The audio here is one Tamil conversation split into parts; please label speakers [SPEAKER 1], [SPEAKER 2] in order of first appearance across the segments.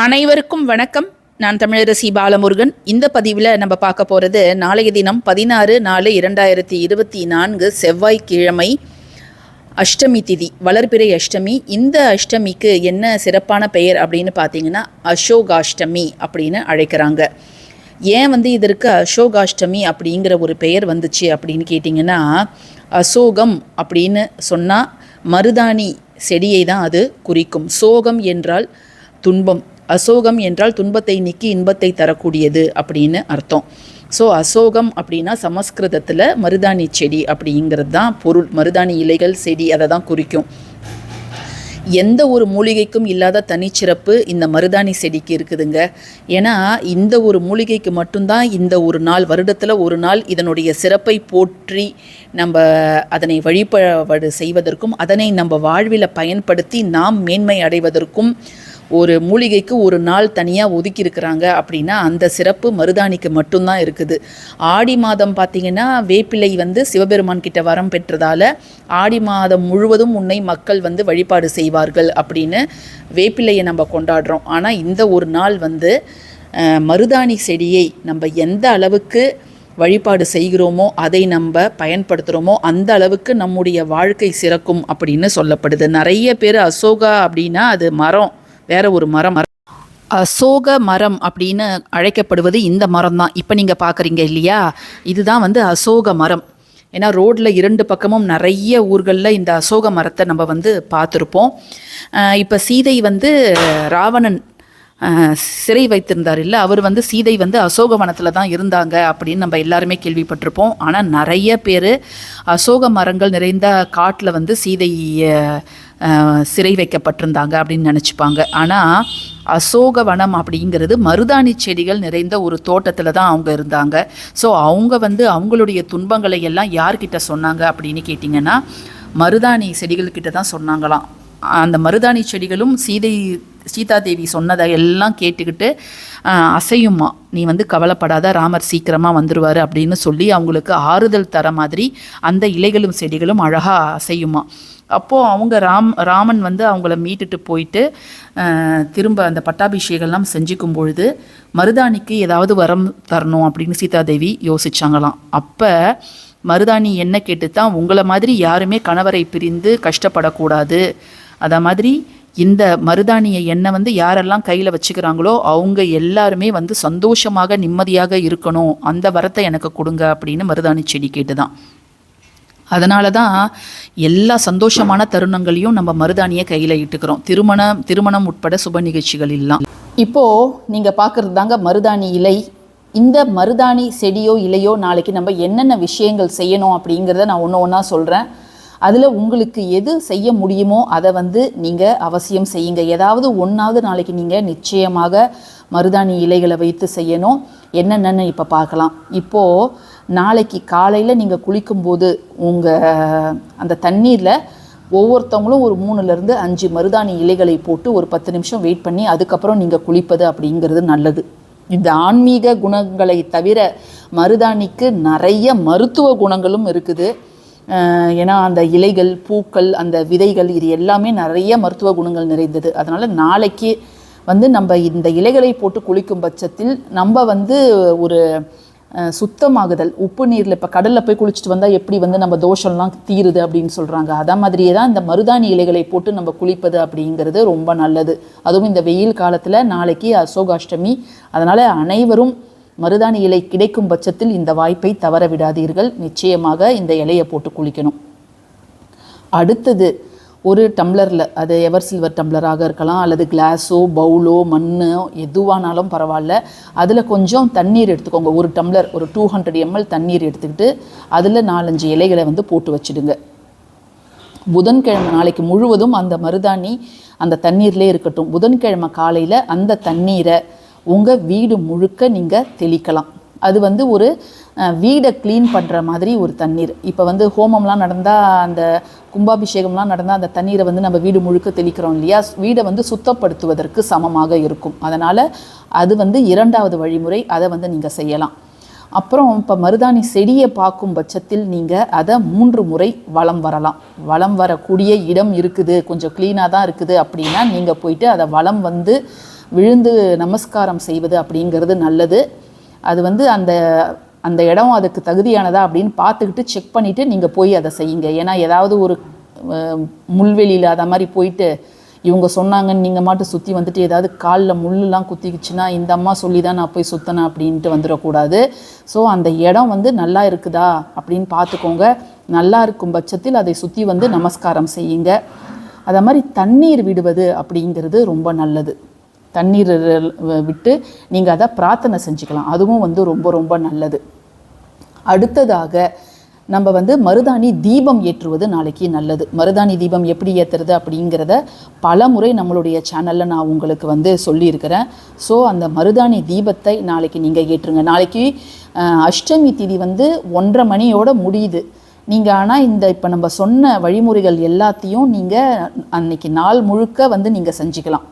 [SPEAKER 1] அனைவருக்கும் வணக்கம். நான் தமிழரசி பாலமுருகன். இந்த பதிவில் நம்ம பார்க்க போகிறது நாளைய தினம் பதினாறு நாலு இரண்டாயிரத்தி இருபத்தி நான்கு செவ்வாய்க்கிழமை அஷ்டமி திதி வளர்பிறை அஷ்டமி. இந்த அஷ்டமிக்கு என்ன சிறப்பான பெயர் அப்படின்னு பார்த்தீங்கன்னா அசோகாஷ்டமி அப்படின்னு அழைக்கிறாங்க. ஏன் வந்து இதற்கு அசோகாஷ்டமி அப்படிங்கிற ஒரு பெயர் வந்துச்சு அப்படின்னு கேட்டிங்கன்னா அசோகம் அப்படின்னு சொன்னால் மருதாணி செடியை தான் அது குறிக்கும். சோகம் என்றால் துன்பம். அசோகம் என்றால் துன்பத்தை நீக்கி இன்பத்தை தரக்கூடியது அப்படின்னு அர்த்தம். ஸோ அசோகம் அப்படின்னா சமஸ்கிருதத்தில் மருதாணி செடி அப்படிங்கிறது தான் பொருள். மருதாணி இலைகள் செடி அதை தான் குறிக்கும். எந்த ஒரு மூலிகைக்கும் இல்லாத தனிச்சிறப்பு இந்த மருதாணி செடிக்கு இருக்குதுங்க. ஏன்னா இந்த ஒரு மூலிகைக்கு மட்டும்தான் இந்த ஒரு நாள் வருடத்தில் ஒரு நாள் இதனுடைய சிறப்பை போற்றி நம்ம அதனை வழிபாடு செய்வதற்கும் அதனை நம்ம வாழ்வில் பயன்படுத்தி நாம் மேன்மை அடைவதற்கும் ஒரு மூலிகைக்கு ஒரு நாள் தனியாக ஒதுக்கியிருக்கிறாங்க அப்படின்னா அந்த சிறப்பு மருதாணிக்கு மட்டும்தான் இருக்குது. ஆடி மாதம் பார்த்திங்கன்னா வேப்பிலை வந்து சிவபெருமான் கிட்ட வரம் பெற்றதால் ஆடி மாதம் முழுவதும் உன்னை மக்கள் வந்து வழிபாடு செய்வார்கள் அப்படின்னு வேப்பிலையை நம்ம கொண்டாடுறோம். ஆனால் இந்த ஒரு நாள் வந்து மருதாணி செடியை நம்ம எந்த அளவுக்கு வழிபாடு செய்கிறோமோ அதை நம்ம பயன்படுத்துகிறோமோ அந்த அளவுக்கு நம்முடைய வாழ்க்கை சிறக்கும் அப்படின்னு சொல்லப்படுது. நிறைய பேர் அசோகா அப்படின்னா அது மரம். வேற ஒரு மரம். அசோக மரம் அப்படின்னு அழைக்கப்படுவது இந்த மரம் தான். இப்போ நீங்கள் பார்க்குறீங்க இல்லையா? இதுதான் வந்து அசோக மரம். ஏன்னா ரோட்டில் இரண்டு பக்கமும் நிறைய ஊர்களில் இந்த அசோக மரத்தை நம்ம வந்து பார்த்துருப்போம். இப்போ சீதை வந்து ராவணன் சிறை வைத்திருந்தார் இல்லை? அவர் வந்து சீதை வந்து அசோகவனத்தில் தான் இருந்தாங்க அப்படின்னு நம்ம எல்லாருமே கேள்விப்பட்டிருப்போம். ஆனால் நிறைய பேர் அசோக மரங்கள் நிறைந்த காட்டில் வந்து சீதை சிறை வைக்கப்பட்டிருந்தாங்க அப்படின்னு நினச்சிப்பாங்க. ஆனால் அசோகவனம் அப்படிங்கிறது மருதாணி செடிகள் நிறைந்த ஒரு தோட்டத்தில் தான் அவங்க இருந்தாங்க. ஸோ அவங்க வந்து அவங்களுடைய துன்பங்களை எல்லாம் யார்கிட்ட சொன்னாங்க அப்படின்னு கேட்டிங்கன்னா மருதாணி செடிகள்கிட்ட தான் சொன்னாங்களாம். அந்த மருதாணி செடிகளும் சீதை சீதா தேவி சொன்னதை எல்லாம் கேட்டுக்கிட்டு அசையும்மா. அசையுமா நீ வந்து கவலைப்படாத ராமர் சீக்கிரமாக வந்துடுவார் அப்படின்னு சொல்லி அவங்களுக்கு ஆறுதல் தர மாதிரி அந்த இலைகளும் செடிகளும் அழகாக அசையுமா அப்போது அவங்க ராம் ராமன் வந்து அவங்கள மீட்டுட்டு போயிட்டு திரும்ப அந்த பட்டாபிஷேகம்லாம் செஞ்சுக்கும் பொழுது மருதாணிக்கு ஏதாவது வரம் தரணும் அப்படின்னு சீதாதேவி யோசிச்சாங்களாம். அப்போ மருதாணி என்ன கேட்டு தான் உங்களை மாதிரி யாருமே கணவரை பிரிந்து கஷ்டப்படக்கூடாது. அத மாதிரி இந்த மருதாணியை எண்ணெய் வந்து யாரெல்லாம் கையில் வச்சுக்கிறாங்களோ அவங்க எல்லாருமே வந்து சந்தோஷமாக நிம்மதியாக இருக்கணும். அந்த வரத்தை எனக்கு கொடுங்க அப்படின்னு மருதாணி செடி கேட்டுதான். அதனால தான் எல்லா சந்தோஷமான தருணங்களையும் நம்ம மருதாணியை கையில் இட்டுக்கிறோம். திருமணம் திருமணம் உட்பட சுப நிகழ்ச்சிகள் எல்லாம். இப்போது நீங்கள் பார்க்குறது தாங்க மருதாணி இலை. இந்த மருதாணி செடியோ இலையோ நாளைக்கு நம்ம என்னென்ன விஷயங்கள் செய்யணும் அப்படிங்கிறத நான் ஒன்று ஒன்றா சொல்கிறேன் அதில் உங்களுக்கு எது செய்ய முடியுமோ அதை வந்து நீங்கள் அவசியம் செய்யுங்க. ஏதாவது ஒன்றாவது நாளைக்கு நீங்கள் நிச்சயமாக மருதாணி இலைகளை வைத்து செய்யணும். என்னென்னு இப்போ பார்க்கலாம். இப்போது நாளைக்கு காலையில் நீங்கள் குளிக்கும்போது உங்கள் அந்த தண்ணீரில் ஒவ்வொருத்தவங்களும் ஒரு மூணுலேருந்து அஞ்சு மருதாணி இலைகளை போட்டு ஒரு பத்து நிமிஷம் வெயிட் பண்ணி அதுக்கப்புறம் நீங்கள் குளிப்பது அப்படிங்கிறது நல்லது. இந்த ஆன்மீக குணங்களை தவிர மருதாணிக்கு நிறைய மருத்துவ குணங்களும் இருக்குது. ஏன்னா அந்த இலைகள் பூக்கள் அந்த விதைகள் இது எல்லாமே நிறைய மருத்துவ குணங்கள் நிறைந்தது. அதனால் நாளைக்கு வந்து நம்ம இந்த இலைகளை போட்டு குளிக்கும் பட்சத்தில் நம்ம வந்து ஒரு சுத்தமாகுதல். உப்பு நீரில் இப்போ கடலில் போய் குளிச்சுட்டு வந்தால் எப்படி வந்து நம்ம தோஷம்லாம் தீருது அப்படின்னு சொல்கிறாங்க அதே மாதிரியே தான் இந்த மருதாணி இலைகளை போட்டு நம்ம குளிப்பது அப்படிங்கிறது ரொம்ப நல்லது. அதுவும் இந்த வெயில் காலத்தில் நாளைக்கு அசோகாஷ்டமி. அதனால் அனைவரும் மருதாணி இலை கிடைக்கும் பட்சத்தில் இந்த வாய்ப்பை தவற விடாதீர்கள். நிச்சயமாக இந்த இலையை போட்டு குளிக்கணும். அடுத்தது ஒரு டம்ளரில் அது எவர் சில்வர் டம்ளராக இருக்கலாம் அல்லது கிளாஸோ பவுலோ மண்ணோ எதுவானாலும் பரவாயில்ல. அதில் கொஞ்சம் தண்ணீர் எடுத்துக்கோங்க. ஒரு டம்ளர் ஒரு டூ ஹண்ட்ரட் எம்எல் தண்ணீர் எடுத்துக்கிட்டு அதில் நாலஞ்சு இலைகளை வந்து போட்டு வச்சிடுங்க. புதன்கிழமை நாளைக்கு முழுவதும் அந்த மருதாணி அந்த தண்ணீர்லேயே இருக்கட்டும். புதன்கிழமை காலையில் அந்த தண்ணீரை உங்கள் வீடு முழுக்க நீங்கள் தெளிக்கலாம். அது வந்து ஒரு வீடை க்ளீன் பண்ணுற மாதிரி ஒரு தண்ணீர். இப்போ வந்து ஹோமம்லாம் நடந்தால் அந்த கும்பாபிஷேகம்லாம் நடந்தால் அந்த தண்ணீரை வந்து நம்ம வீடு முழுக்க தெளிக்கிறோம் இல்லையா? வீடை வந்து சுத்தப்படுத்துவதற்கு சமமாக இருக்கும். அதனால் அது வந்து இரண்டாவது வழிமுறை அதை வந்து நீங்கள் செய்யலாம். அப்புறம் இப்போ மருதாணி செடியை பார்க்கும் பட்சத்தில் நீங்கள் அதை மூன்று முறை வளம் வரலாம். வளம் வரக்கூடிய இடம் இருக்குது. கொஞ்சம் க்ளீனாக தான் இருக்குது அப்படின்னா நீங்கள் போயிட்டு அதை வளம் வந்து விழுந்து நமஸ்காரம் செய்வது அப்படிங்கிறது நல்லது. அது வந்து அந்த அந்த இடம் அதுக்கு தகுதியானதா அப்படின்னு பார்த்துக்கிட்டு செக் பண்ணிவிட்டு நீங்கள் போய் அதை செய்யுங்க. ஏன்னா ஏதாவது ஒரு முள்வெளியில் அதை மாதிரி போயிட்டு இவங்க சொன்னாங்கன்னு நீங்கள் மாட்டு சுற்றி வந்துட்டு ஏதாவது காலில் முள்ளுலாம் குத்திக்கிச்சுன்னா இந்த அம்மா சொல்லி தான் நான் போய் சுற்றினேன் அப்படின்ட்டு வந்துடக்கூடாது. ஸோ அந்த இடம் வந்து நல்லா இருக்குதா அப்படின்னு பார்த்துக்கோங்க. நல்லா இருக்கும் பட்சத்தில் அதை சுற்றி வந்து நமஸ்காரம் செய்யுங்க. அதை மாதிரி தண்ணீர் விடுவது அப்படிங்கிறது ரொம்ப நல்லது. தண்ணீர் விட்டு நீங்கள் அதை பிரார்த்தனை செஞ்சுக்கலாம். அதுவும் வந்து ரொம்ப ரொம்ப நல்லது. அடுத்ததாக நம்ம வந்து மருதாணி தீபம் ஏற்றுவது நாளைக்கு நல்லது. மருதாணி தீபம் எப்படி ஏற்றுறது அப்படிங்கிறத பல முறை நம்மளுடைய சேனலில் நான் உங்களுக்கு வந்து சொல்லியிருக்கிறேன். ஸோ அந்த மருதாணி தீபத்தை நாளைக்கு நீங்கள் ஏற்றுங்க. நாளைக்கு அஷ்டமி திதி வந்து ஒன்றரை மணியோட முடியுது. நீங்கள் ஆனால் இந்த இப்போ நம்ம சொன்ன வழிமுறைகள் எல்லாத்தையும் நீங்கள் அன்னைக்கு நாள் முழுக்க வந்து நீங்கள் செஞ்சுக்கலாம்.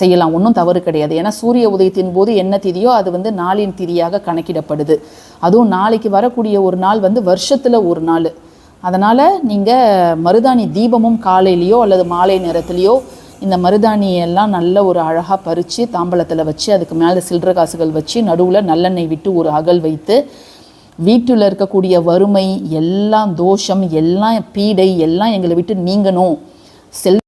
[SPEAKER 1] செய்யலாம். ஒன்றும் தவறு கிடையாது. ஏன்னா சூரிய உதயத்தின் போது என்ன திதியோ அது வந்து நாளின் திதியாக கணக்கிடப்படுது. அதுவும் நாளைக்கு வரக்கூடிய ஒரு நாள் வந்து வருஷத்தில் ஒரு நாள். அதனால் நீங்கள் மருதாணி தீபமும் காலையிலையோ அல்லது மாலை நேரத்துலேயோ இந்த மருதாணியெல்லாம் நல்ல ஒரு அழகாக பறித்து தாம்பலத்தில் வச்சு அதுக்கு மேலே சில்லற காசுகள் வச்சு நடுவில் நல்லெண்ணெய் விட்டு ஒரு அகல் வைத்து வீட்டில் இருக்கக்கூடிய வறுமை எல்லாம் தோஷம் எல்லாம் பீடை எல்லாம் எங்களை விட்டு நீங்கணும். செல்